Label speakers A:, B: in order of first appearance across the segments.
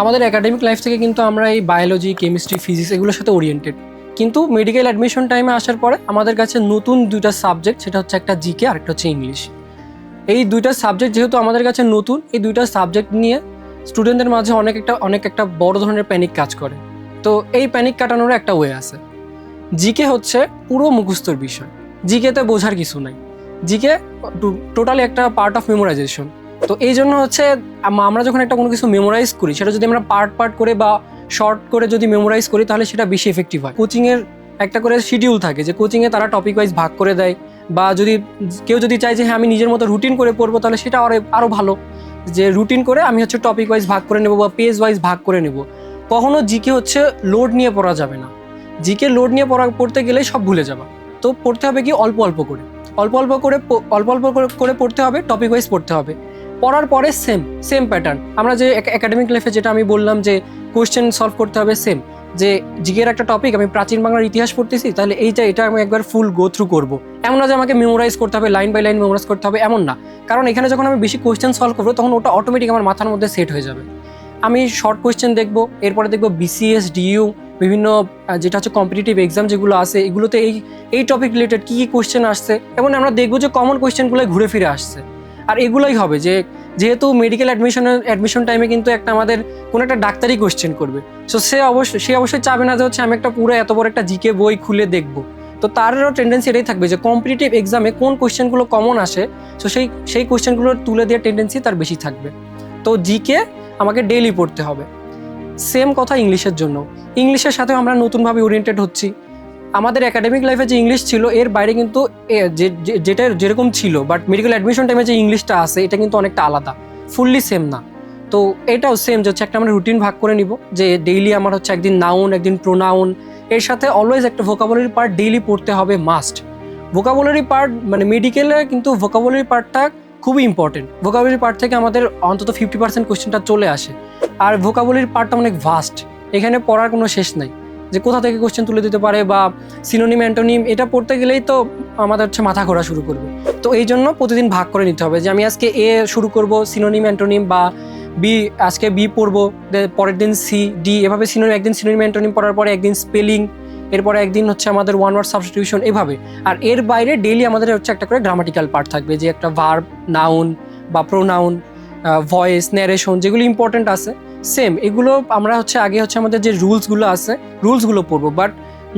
A: আমাদের academic life থেকে কিন্তু আমরা এই বায়োলজি কেমিস্ট্রি ফিজিক্স এগুলোর সাথে ওরিয়েন্টেড কিন্তু মেডিকেল অ্যাডমিশন টাইমে আসার পরে আমাদের কাছে নতুন দুইটা সাবজেক্ট সেটা হচ্ছে একটা জিকে আর একটা হচ্ছে ইংলিশ এই দুইটা সাবজেক্ট যেহেতু আমাদের কাছে নতুন, এই দুইটা সাবজেক্ট নিয়ে স্টুডেন্টদের মাঝে অনেক একটা অনেক একটা বড় ধরনের প্যানিক কাজ করে। তো এই প্যানিক কাটানোর একটা ওয়ে আছে। জিকে হচ্ছে পুরো মুখস্থর বিষয়। জিকেতে বোঝার কিছু নাই। জিকে টোটালি একটা পার্ট অফ মেমোরাইজেশন তো এই জন্য হচ্ছে আমরা যখন একটা কোনো কিছু মেমোরাইজ করি, সেটা যদি আমরা পার্ট পার্ট করে বা শর্ট করে যদি মেমোরাইজ করি, তাহলে সেটা বেশি এফেক্টিভ হয়। কোচিংয়ের একটা করে শিডিউল থাকে যে কোচিংয়ে তারা টপিক ওয়াইজ ভাগ করে দেয়। বা যদি, কেউ যদি চায় যে হ্যাঁ আমি নিজের মতো রুটিন করে পড়ব তাহলে সেটা আরও আরও ভালো। যে রুটিন করে আমি হচ্ছে টপিক ওয়াইজ ভাগ করে নেব বা পেজ ওয়াইজ ভাগ করে নেব। কখনো জিকে হচ্ছে লোড নিয়ে পড়া যাবে না। জিকে লোড নিয়ে পড়া, পড়তে গেলেই সব ভুলে যাবা। তো পড়তে হবে কি অল্প অল্প করে। অল্প অল্প করে, অল্প অল্প করে পড়তে হবে টপিক ওয়াইজ পড়তে হবে। পড়ার পরে সেম সেম প্যাটার্ন আমরা যে একাডেমিক লাইফে যেটা আমি বললাম যে কোয়েশ্চেন সলভ করতে হবে সেম যে জিগের একটা টপিক আমি প্রাচীন বাংলার ইতিহাস পড়তেছি, তাহলে এইটা, এটা আমি একবার ফুল গো থ্রু করব। এমন না যে আমাকে মেমোরাইজ করতে হবে লাইন বাই লাইন মেমোরাইজ করতে হবে, এমন না। কারণ এখানে যখন আমি বেশি কোয়েশ্চেন সলভ করব, তখন ওটা অটোমেটিক আমার মাথার মধ্যে সেট হয়ে যাবে। আমি শর্ট কোয়েশ্চেন দেখব, এরপরে দেখব বিসিএস ডিইউ বিভিন্ন যেটা হচ্ছে কম্পিটিটিভ এক্সাম যেগুলো আছে, এগুলোতে এই এই টপিক রিলেটেড কী কী কোয়েশ্চেন আসছে, এবং আমরা দেখব যে কমন কোয়েশ্চেনগুলো ঘুরে ফিরে আসছে। আর এগুলোই হবে যে, যেহেতু মেডিকেল অ্যাডমিশনের অ্যাডমিশন টাইমে কিন্তু একটা আমাদের কোনো একটা ডাক্তারি কোয়েশ্চেন করবে। সো সে অবশ্যই সে অবশ্যই চাবে না যে হচ্ছে আমি একটা পুরো এত বড় একটা জিকে বই খুলে দেখব। তো তারও টেন্ডেন্সি এটাই থাকবে যে কম্পিটিটিভ এক্সামে কোন কোয়েশ্চেনগুলো কমন আসে সো সেই সেই কোয়েশ্চেনগুলো তুলে দেওয়ার টেন্ডেন্সি তার বেশি থাকবে। তো জিকে আমাকে ডেইলি পড়তে হবে। সেম কথা ইংলিশের জন্য। ইংলিশের সাথেও আমরা নতুনভাবে ওরিয়েন্টেড হচ্ছি। আমাদের একাডেমিক লাইফে যে ইংলিশ ছিল, এর বাইরে কিন্তু যেটা যেরকম ছিল বাট মেডিকেল অ্যাডমিশন টাইমে যে ইংলিশটা আছে, এটা কিন্তু অনেকটা আলাদা ফুললি সেম না। তো এটাও সেম যে হচ্ছে একটা আমরা রুটিন ভাগ করে নিব, যে ডেইলি আমার হচ্ছে একদিন নাউন একদিন প্রোনাউন এর সাথে অলওয়েজ একটা ভোকাবুলারি পার্ট ডেইলি পড়তে হবে মাস্ট ভোকাবুলারি পার্ট মানে মেডিকেলে কিন্তু ভোকাবুলারি পার্টটা খুবই ইম্পর্টেন্ট ভোকাবুলারি পার্ট থেকে আমাদের অন্তত ফিফটি পার্সেন্ট কোশ্চেনটা চলে আসে। আর ভোকাবুলারি পার্টটা অনেক ভাস্ট এখানে পড়ার কোনো শেষ নাই। যে কোথা থেকে কোশ্চেন তুলে দিতে পারে বা সিনোনিম অ্যান্টোনিম এটা পড়তে গেলেই তো আমাদের হচ্ছে মাথা ঘোরা শুরু করবে। তো এই জন্য প্রতিদিন ভাগ করে নিতে হবে যে আমি আজকে এ শুরু করব সিনোনিম অ্যান্টোনিম বা বি আজকে বি পড়ব পরের দিন সি ডি এভাবে সিনোনিম একদিন সিনোনিম অ্যান্টোনিম পড়ার পরে একদিন স্পেলিং এরপরে একদিন হচ্ছে আমাদের ওয়ান ওয়ার্ড সাবস্টিটিউশন এভাবে। আর এর বাইরে ডেইলি আমাদের হচ্ছে একটা করে গ্রামাটিক্যাল পার্ট থাকবে যে একটা ভার্ব নাউন বা প্রোনাউন ভয়েস ন্যারেশন যেগুলো ইম্পর্টেন্ট আছে সেম এগুলো আমরা হচ্ছে আগে হচ্ছে আমাদের যে রুলসগুলো আছে রুলসগুলো পড়ব বাট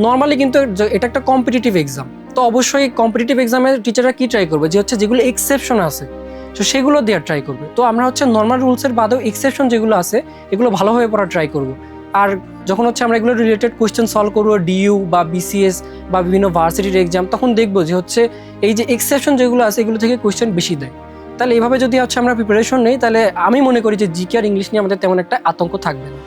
A: নর্মালি কিন্তু এটা একটা কম্পিটিটিভ এক্সাম তো অবশ্যই কম্পিটিটিভ এক্সামে টিচাররা কী ট্রাই করবে? যে হচ্ছে যেগুলো এক্সেপশন আছে, তো সেগুলো দেওয়ার ট্রাই করবে। তো আমরা হচ্ছে নর্মাল রুলসের বাদেও এক্সেপশন যেগুলো আছে, এগুলো ভালোভাবে পড়ার ট্রাই করব। আর যখন হচ্ছে আমরা এগুলো রিলেটেড কোয়েশ্চেন সলভ করব ডিইউ বা বিসিএস বা বিভিন্ন ভার্সিটির এক্সাম তখন দেখব যে হচ্ছে এই যে এক্সেপশন যেগুলো আছে, এগুলো থেকে কোয়েশ্চেন বেশি দেয়। তাহলে এইভাবে যদি হচ্ছে আমরা প্রিপারেশন নেই, তাহলে আমি মনে করি যে জিকে আর ইংলিশ নিয়ে আমাদের তেমন একটা আতঙ্ক থাকবে না।